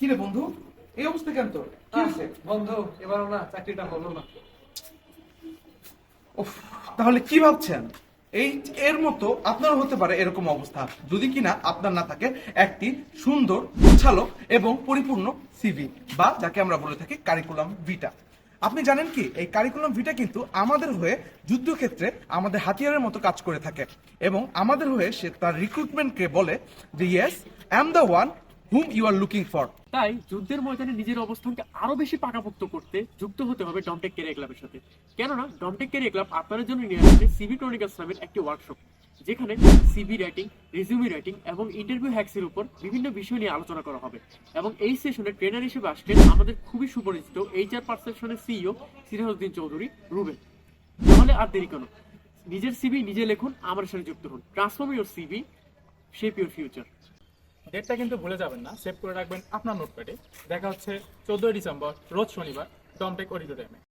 কি রে বন্ধু? এই অবস্থা কেন তোর? কি হয়েছে? বন্ধু এবারও না চাকরিটা হলো না। তাহলে কি ভাবছেন? এই এর মতো আপনারও হতে পারে এরকম অবস্থা। যদি কিনা আপনার না থাকে একটি সুন্দর গোছালো এবং পরিপূর্ণ সিভি বা যাকে আমরা বলে থাকি কারিকুলাম ভিটা আপনি জানেন কি, এই কারিকুলাম ভিটা কিন্তু আমাদের হয়ে যুদ্ধক্ষেত্রে আমাদের হাতিয়ারের মতো কাজ করে থাকে এবং আমাদের হয়ে সে তার রিক্রুটমেন্টকে বলে যে yes am the one whom you are looking for তাই যুদ্ধের ময়দানে নিজের অবস্থানকে আরও বেশি পাকাপোক্ত করতে যুক্ত হতে হবে ডমটেক কেরিয়া ক্লাবের সাথে। কেননা ডমটেক কেরিয়া ক্লাব আপনাদের জন্য নিয়ে আসছে সিভি ক্রনিকালস নামের একটি ওয়ার্কশপ যেখানে সিভি রাইটিং রেজিউমি রাইটিং এবং ইন্টারভিউ হ্যাক্সের উপর বিভিন্ন বিষয় নিয়ে আলোচনা করা হবে। এবং এই সেশনে ট্রেনার হিসেবে আসছেন আমাদের খুবই সুপরিচিত এইচআর পারসেপশনের সিইও সিরাজউদ্দিন চৌধুরী রুবেল। তাহলে আর দেরি কেন? নিজের সিভি নিজে লিখুন, আমার সাথে যুক্ত হন। Transform your CV shape your future ডেটটা কিন্তু ভুলে যাবেন না সেভ করে রাখবেন আপনার নোটপ্যাডে দেখা হচ্ছে চোদ্দই ডিসেম্বর, রোজ শনিবার টমটেক অডিটোরিয়ামে